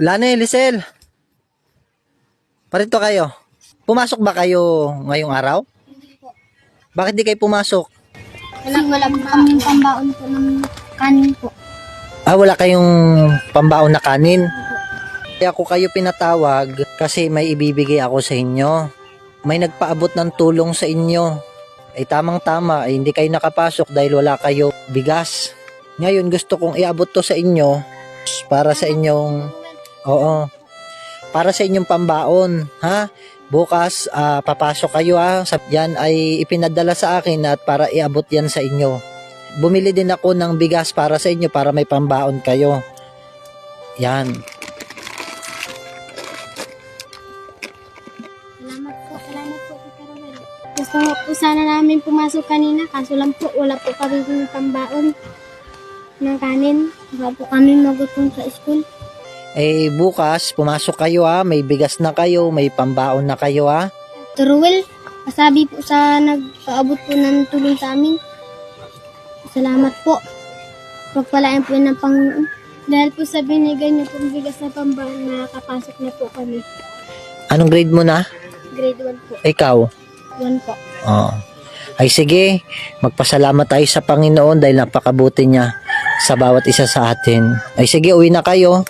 Lane, Lisel. Parito kayo. Pumasok ba kayo ngayong araw? Bakit di kayo pumasok? Wala, wala po kami pambaon po ng kanin po. Ah, wala kayong pambaon na kanin. Kaya ako kayo pinatawag kasi may ibibigay ako sa inyo. May nagpaabot ng tulong sa inyo. Ay tamang tama, ay hindi kayo nakapasok dahil wala kayo bigas. Ngayon gusto kong iabot to sa inyo para sa inyong Oo. Para sa inyong pambaon, ha? Bukas ah, papasok kayo ha. Yan ay ipinadala sa akin at para iabot yan sa inyo. Bumili din ako ng bigas para sa inyo para may pambaon kayo. Yan. Salamat po, salamat po, Romel. Gusto nga po sana namin pumasok kanina, kaso lang po, wala po kami pambaon ng kanin. Baka po kami magutom sa school. Eh bukas pumasok kayo ha. May bigas na kayo, may pambaon na kayo ha. Tita Ruel, pasabi po sa nagpaabot po ng tulong sa amin. Salamat po. Pagpalain po ng Panginoon. Dahil po sa binigay niyo po bigas na pambaon, nakakapasok na po kami. Anong grade mo na? Grade 1 po. Ikaw? 1 po. Oo. Ay sige, magpasalamat tayo sa Panginoon dahil napakabuti niya sa bawat isa sa atin. Ay sige, uwi na kayo.